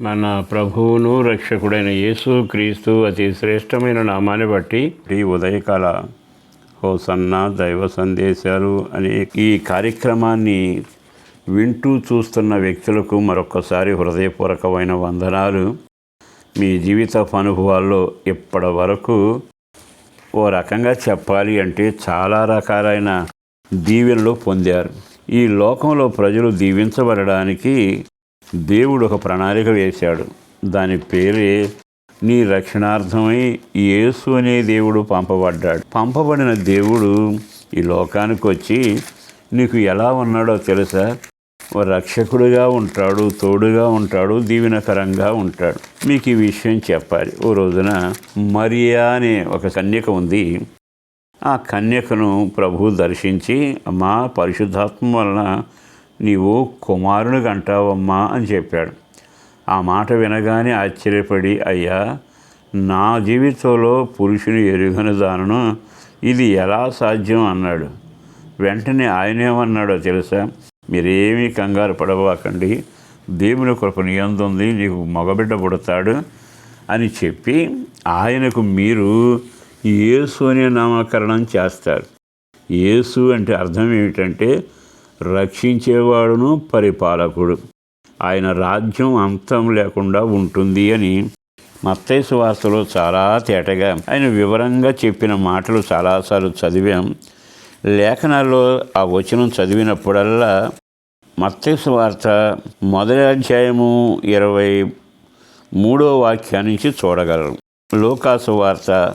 మన ప్రభువును రక్షకుడైన యేసు క్రీస్తు అతి శ్రేష్టమైన నామాన్ని బట్టి ఈ ఉదయకాల హోసన్న దైవ సందేశాలు అనే ఈ కార్యక్రమాన్ని వింటూ చూస్తున్న వ్యక్తులకు మరొకసారి హృదయపూర్వకమైన వందనాలు. మీ జీవిత అనుభవాల్లో ఇప్పటి వరకు ఓ రకంగా చెప్పాలి అంటే చాలా రకాలైన దీవెనలు పొందారు. ఈ లోకంలో ప్రజలు దీవించబడడానికి దేవుడు ఒక ప్రణాళిక వేశాడు. దాని పేరే నీ రక్షణార్థమై యేసు అనే దేవుడు పంపబడ్డాడు. పంపబడిన దేవుడు ఈ లోకానికి వచ్చి నీకు ఎలా ఉన్నాడో తెలుసా? ఓ ఉంటాడు తోడుగా ఉంటాడు దీవెనకరంగా ఉంటాడు. మీకు ఈ విషయం చెప్పాలి. ఓ రోజున మరియా అనే ఒక కన్యక ఉంది. ఆ కన్యకను ప్రభు దర్శించి మా పరిశుద్ధాత్మ వలన నీవు కుమారునిగా అంటావమ్మా అని చెప్పాడు. ఆ మాట వినగానే ఆశ్చర్యపడి అయ్యా నా జీవితంలో పురుషుని ఎరుగని దానను ఇది ఎలా సాధ్యం అన్నాడు. వెంటనే ఆయనేమన్నాడో తెలుసా? మీరేమీ కంగారు పడవాకండి. దేవుని కృప నీ ఉంది నీకు మగబిడ్డ పుడతాడు అని చెప్పి ఆయనకు మీరు యేసు అనే నామకరణం చేస్తారు. యేసు అంటే అర్థం ఏమిటంటే రక్షించేవాడును పరిపాలకుడు. ఆయన రాజ్యం అంతం లేకుండా ఉంటుంది అని మత్తైసు వార్తలో చాలా తేటగా ఆయన వివరంగా చెప్పిన మాటలు చాలాసార్లు చదివాం. లేఖనాల్లో ఆ వచనం చదివినప్పుడల్లా మత్తైసు వార్త మొదటి అధ్యాయము ఇరవై మూడో వాక్యం నుంచి చూడగలరు లోకాసు వార్త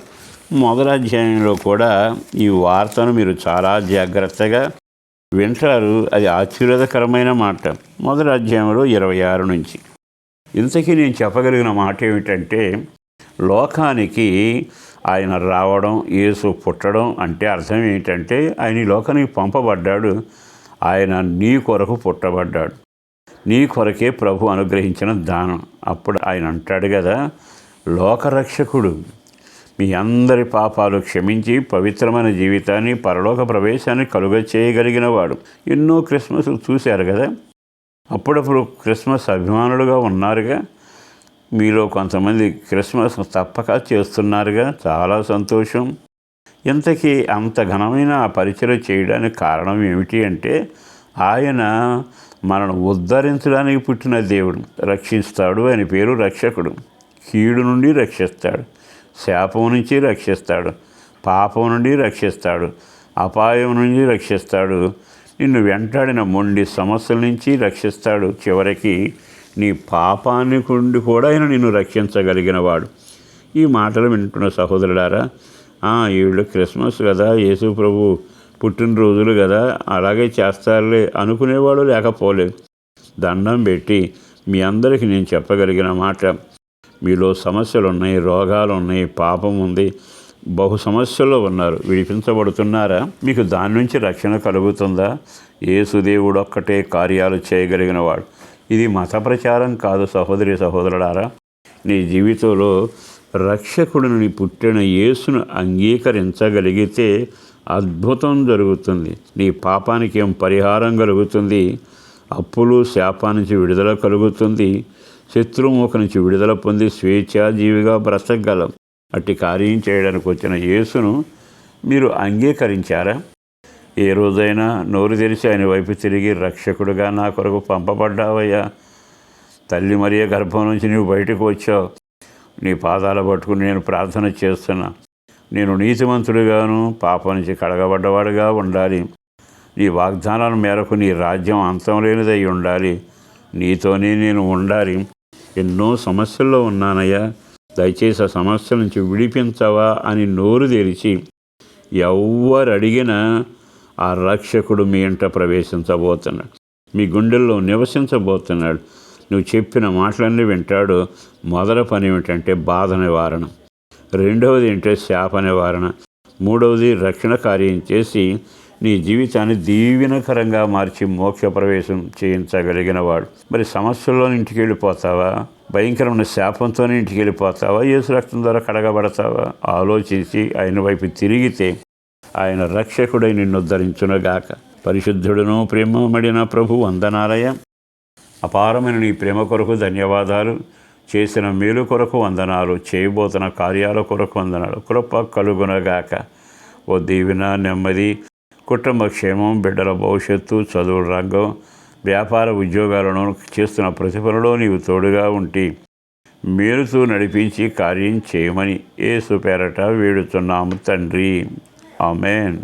మొదటి అధ్యాయంలో కూడా ఈ వార్తను మీరు చాలా జాగ్రత్తగా వింటారు. అది ఆశీర్వాదకరమైన మాట. మొదటి అధ్యాయంలో ఇరవై ఆరు నుంచి. ఇంతకీ నేను చెప్పగలిగిన మాట ఏమిటంటే లోకానికి ఆయన రావడం యేసు పుట్టడం అంటే అర్థం ఏంటంటే ఆయన ఈ లోకానికి పంపబడ్డాడు. ఆయన నీ కొరకు పుట్టబడ్డాడు. నీ కొరకే ప్రభు అనుగ్రహించిన దానం. అప్పుడు ఆయన అంటాడు కదా లోకరక్షకుడు. మీ అందరి పాపాలు క్షమించి పవిత్రమైన జీవితాన్ని పరలోక ప్రవేశాన్ని కలుగ చేయగలిగిన వాడు ఎన్నో క్రిస్మస్ చూశారు కదా? అప్పుడప్పుడు క్రిస్మస్ అభిమానులుగా ఉన్నారుగా? మీలో కొంతమంది క్రిస్మస్ తప్పక చేస్తున్నారుగా? చాలా సంతోషం. ఇంతకీ అంత ఘనమైన ఆ పరిచయం చేయడానికి కారణం ఏమిటి అంటే ఆయన మనను ఉద్ధరించడానికి పుట్టిన దేవుడు రక్షిస్తాడు ఆయన పేరు రక్షకుడు. కీడు నుండి రక్షిస్తాడు. శాపం నుంచి రక్షిస్తాడు పాపం నుండి రక్షిస్తాడు అపాయం నుండి రక్షిస్తాడు. నిన్ను వెంటాడిన మొండి సమస్యల నుంచి రక్షిస్తాడు. చివరికి నీ పాపాన్ని నుండి కూడా ఆయన నిన్ను రక్షించగలిగిన వాడు ఈ మాటలు వింటున్న సహోదరుడారా "ఆ, వీళ్ళు క్రిస్మస్ కదా యేసు ప్రభు పుట్టినరోజులు కదా అలాగే చేస్తారులే అనుకునేవాడు లేకపోలేదు. దండం పెట్టి మీ అందరికీ నేను చెప్పగలిగిన మాట మీలో సమస్యలు ఉన్నాయి రోగాలు ఉన్నాయి పాపం ఉంది బహు సమస్యల్లో ఉన్నారు. విడిపించబడుతున్నారా? మీకు దాని నుంచి రక్షణ కలుగుతుందా? ఏసుదేవుడు ఒక్కటే కార్యాలు చేయగలిగిన వాడు ఇది మత ప్రచారం కాదు సహోదరి సహోదరుడారా నీ జీవితంలో రక్షకుడిని పుట్టిన యేసును అంగీకరించగలిగితే అద్భుతం జరుగుతుంది. నీ పాపానికి ఏం పరిహారం కలుగుతుంది? అప్పులు శాపా నుంచి విడుదల కలుగుతుంది. శత్రుముఖ నుంచి విడుదల పొంది స్వేచ్ఛాజీవిగా బ్రతకగలం. అట్టి కార్యం చేయడానికి వచ్చిన యేసును మీరు అంగీకరించారా? ఏ రోజైనా నోరు తెరిచి ఆయన వైపు తిరిగి రక్షకుడుగా నా కొరకు పంపబడ్డావయ్యా. తల్లి మరియ గర్భం నుంచి నువ్వు బయటకు వచ్చావు. నీ పాదాలు పట్టుకుని నేను ప్రార్థన చేస్తున్నా. నేను నీతిమంతుడిగాను పాపం నుంచి కడగబడ్డవాడుగా ఉండాలి. నీ వాగ్దానాల మేరకు నీ రాజ్యం అంతం లేనిదై ఉండాలి. నీతోనే నేను ఉండాలి. ఎన్నో సమస్యల్లో ఉన్నానయ్యా. దయచేసి ఆ సమస్యల నుంచి విడిపించవా అని నోరు తెరిచి ఎవరు అడిగినా ఆ రక్షకుడు మీ ఇంట ప్రవేశించబోతున్నాడు. మీ గుండెల్లో నివసించబోతున్నాడు. నువ్వు చెప్పిన మాటలన్నీ వింటాడు. మొదటి పని ఏమిటంటే బాధ నివారణ. రెండవది ఏంటంటే శాప నివారణ. మూడవది రక్షణ కార్యం చేసి నీ జీవితాన్ని దీవెనకరంగా మార్చి మోక్ష ప్రవేశం చేయించగలిగినవాడు. మరి సమస్యల్లో ఇంటికి వెళ్ళిపోతావా భయంకరమైన శాపంతోనే ఇంటికి వెళ్ళిపోతావా యేసు రక్తం ద్వారా కడగబడతావా? ఆలోచించి ఆయన వైపు తిరిగితే ఆయన రక్షకుడై నిన్ను ఉద్ధరించునుగాక. పరిశుద్ధుడును ప్రేమమడిన ప్రభు వందనాలయ. అపారమైన నీ ప్రేమ కొరకు ధన్యవాదాలు. చేసిన మేలు కొరకు వందనాలు. చేయబోతున్న కార్యాల కొరకు వందనాలు. కృప కలుగునగాక. ఓ దీవెన నెమ్మది కుటుంబ క్షేమం బిడ్డల భవిష్యత్తు చదువు రంగం వ్యాపార ఉద్యోగాలను చేస్తున్న ప్రతిఫలలో నీవు తోడుగా ఉంటి. మేలుతూ నడిపించి కార్యం చేయమని ఏసు పేరట వేడుతున్నాము తండ్రి. ఆమెన్.